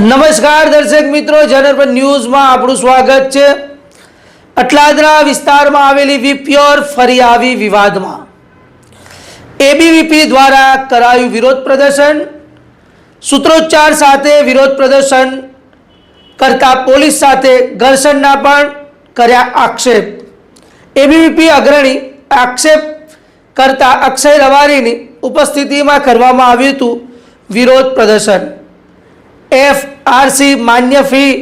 નમસ્કાર દર્શક મિત્રો જનરપન ન્યૂઝમાં આપણું સ્વાગત છે. અટલાદરા વિસ્તારમાં આવેલી વીપ્યોર ફરી આવી વિવાદમાં. એબીવીપી દ્વારા કરાયું વિરોધ પ્રદર્શન. સૂત્રોચ્ચાર સાથે વિરોધ પ્રદર્શન કરતા પોલીસ સાથે ઘર્ષણના પણ કર્યા આક્ષેપ. એબીવીપી અગ્રણી આક્ષેપ કરતા અક્ષય રવારીની ઉપસ્થિતિમાં કરવામાં આવ્યું હતું વિરોધ પ્રદર્શન. એફ આરસી માન્ય ફી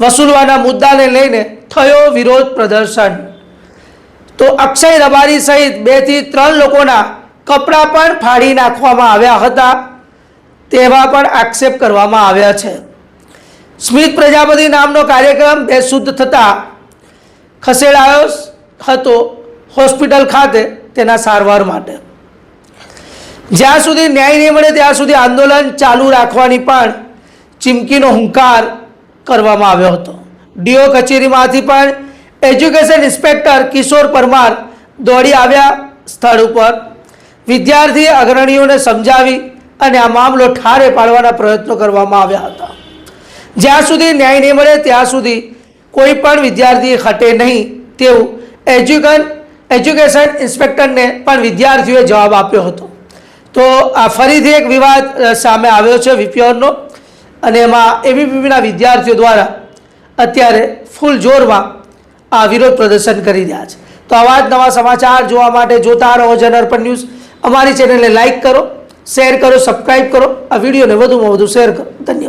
વસૂલવાના મુદ્દાને લઈને થયો વિરોધ પ્રદર્શન. તો અક્ષય રબારી સહિત બેથી ત્રણ લોકોના કપડાં પણ ફાડી નાખવામાં આવ્યા હતા. તેવા પણ આક્ષેપ કરવામાં આવ્યા છે. સ્મિત પ્રજાપતિ નામનો કાર્યક્રમ બેશુદ્ધ થતાં ખસેડાયો હતો હોસ્પિટલ ખાતે તેના સારવાર માટે. જ્યાં સુધી ન્યાય નહીં મળે ત્યાં સુધી આંદોલન ચાલુ રાખવાની પણ ચીમકીનો હુંકાર કરવામાં આવ્યો હતો. ડીઓ કચેરીમાંથી પણ એજ્યુકેશન ઇન્સ્પેક્ટર કિશોર પરમાર દોડી આવ્યા સ્થળ ઉપર. વિદ્યાર્થી અગ્રણીઓને સમજાવી અને આ મામલો ઠારે પાડવાના પ્રયત્નો કરવામાં આવ્યા હતા. જ્યાં સુધી ન્યાય નહીં મળે ત્યાં સુધી કોઈ પણ વિદ્યાર્થી હટે નહીં તેવું એજ્યુકન, એજ્યુકેશન ઇન્સ્પેક્ટરને પણ વિદ્યાર્થીઓએ જવાબ આપ્યો હતો. તો આ ફરીથી એક વિવાદ સામે આવ્યો છે વિપ્યોરનો અને એમાં એબીપીના વિદ્યાર્થીઓ દ્વારા અત્યારે ફૂલ જોરમાં આ વિરોધ પ્રદર્શન કરી રહ્યા છે. તો આવા જ નવા સમાચાર જોવા માટે જોતા રહો જનરપન ન્યૂઝ. અમારી ચેનલને લાઇક કરો, શેર કરો સબસ્ક્રાઈબ કરો. આ વિડીયોને વધુમાં વધુ શેર કરો. ધન્યવાદ.